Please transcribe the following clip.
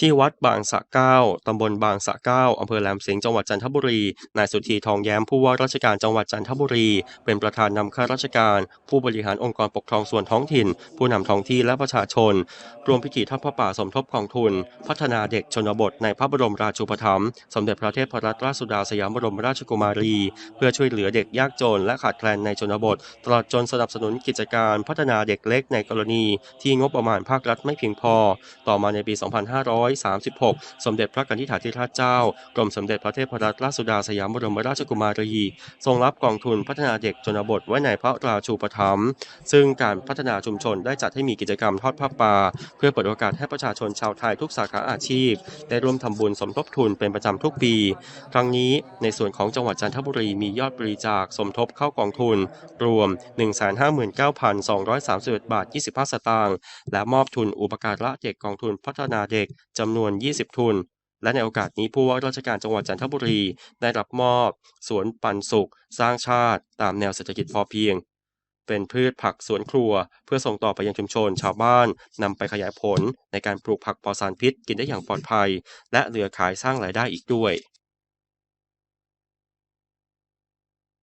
ที่วัดบางสะเก้าตำบลบางสะเก้าอำเภอแหลมสิงห์จังหวัดจันทบุรี นายสุธีทองแย้มผู้ว่าราชการจังหวัดจันทบุรี เป็นประธานนำข้าราชการ ผู้บริหารองค์กรปกครองส่วนท้องถิ่น ผู้นำท้องที่และประชาชน รวมพิธีทอดพระป่าสมทบกองทุน พัฒนาเด็กชนบทในพระบรมราชูปถัมภ์สมเด็จพระเทพรัตนราชสุดาสยามบรมราชกุมารี เพื่อช่วยเหลือเด็กยากจนและขาดแคลนในชนบท ตลอดจนสนับสนุนกิจการพัฒนาเด็กเล็กในกรณี ที่งบประมาณภาครัฐไม่เพียงพอ ต่อมาในปี 2500 2536 สมเด็จพระกนิษฐาธิราชเจ้า กรมสมเด็จพระเทพรัตนราชสุดาสยามบรมราชกุมารี ทรงรับกองทุนพัฒนาเด็กชนบทไว้ในพระราชูปถัมภ์ซึ่งการพัฒนาชุมชนได้จัดให้มีกิจกรรมทอดผ้าป่าเพื่อเปิดโอกาสให้ประชาชนชาวไทยทุกสาขาอาชีพ ได้ร่วมทำบุญสมทบทุนเป็นประจำทุกปี ครั้งนี้ในส่วนของจังหวัดจันทบุรีมียอดบริจาคสมทบเข้ากองทุน รวม 159,231 บาท 25 สตางค์และมอบทุนอุปการะเด็กกองทุนพัฒนาเด็กจำนวน 20 ทุน และในโอกาสนี้ผู้ว่าราชการจังหวัดจันทบุรี ได้รับมอบ สวนปันสุข สร้างชาติ ตามแนวเศรษฐกิจพอเพียง เป็นพืชผักสวนครัว เพื่อส่งต่อไปยังชุมชน ชาวบ้านนำไปขยายผลในการปลูกผักปลอดสารพิษกินได้อย่างปลอดภัย และเหลือขายสร้างรายได้อีกด้วย